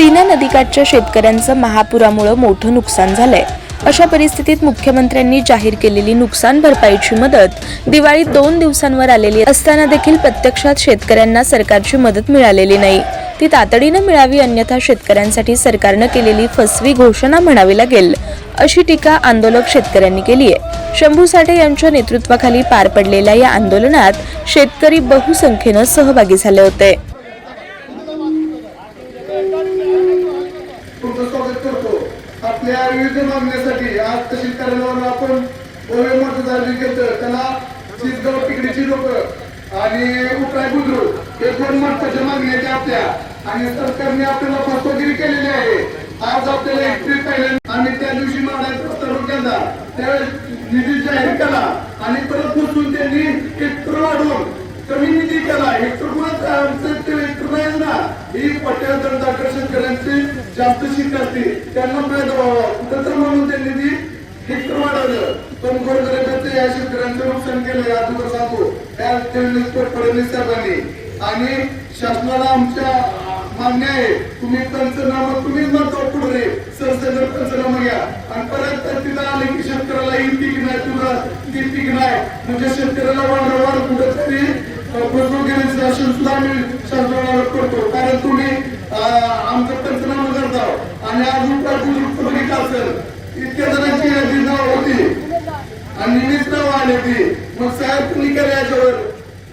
सीना नदीकाठच्या शेतकऱ्यांचं महापुरामुळं मोठं नुकसान झालंय. अशा परिस्थितीत मुख्यमंत्र्यांनी जाहीर केलेली नुकसान भरपाईची मदत दिवाळीत दोन दिवसांवर आलेली असताना देखील प्रत्यक्षात शेतकऱ्यांना सरकारची मदत मिळालेली नाही. ती तातडीनं मिळावी अन्यथा शेतकऱ्यांसाठी सरकारनं केलेली फसवी घोषणा म्हणावी लागेल अशी टीका आंदोलक शेतकऱ्यांनी केली आहे शंभू साठे यांच्या नेतृत्वाखाली पार पडलेल्या या आंदोलनात शेतकरी बहुसंख्येनं सहभागी झाले होते. आपल्या विविध मागण्यासाठी आज तहसील कार्यालयावर आपण भव्य मतदार घेतलं त्याला चितगाव तिकडीची लोक आणि उपाय बुद्रुक हे दोन महत्त्वाच्या मागण्या आहेत आपल्या. आणि सरकारने आपल्याला फसवगिरी केलेली आहे. आज आपल्याला एकट्रीट पाहिजे आम्ही त्या दिवशी मागण्याचा प्रस्ताव केला त्यावेळेस निधी जाहीर केला आणि परत बसून त्यांनी हेक्टर वाढवून कमी निधी केला हेक्टर ही पटेल दंडाकर शेतकऱ्यांची जास्त शीत त्यांना प्रयत्न व्हावा. कुठं तर म्हणून त्यांनी ती हेक्टर वाढवलं. पण गोरगरिबाचं या शेतकऱ्यांचं नुकसान केलं या अगोदर सांगतो त्या देवेंद्र फडणवीस साहेबांनी. आणि शासनाला आमच्या मान्य आहे तुम्ही पंचनामा तुम्ही म्हणतो पुढे. सरसकट पंचनामा घ्या. आणि परत तिथं आले की शेतकऱ्याला ही पीक नाही तुला ती पीक नाही. म्हणजे शेतकऱ्याला वारंवार कुठेतरी फसवणुकीचे शासन सुद्धा आम्ही शासनाला करतो कारण तुम्ही अं, आमचं पंचनामा करता आणि अजून असेल इतक्या जणांची नाव होती. आणि मीच वाढ होती. मग साहेब तुम्ही करा याच्यावर?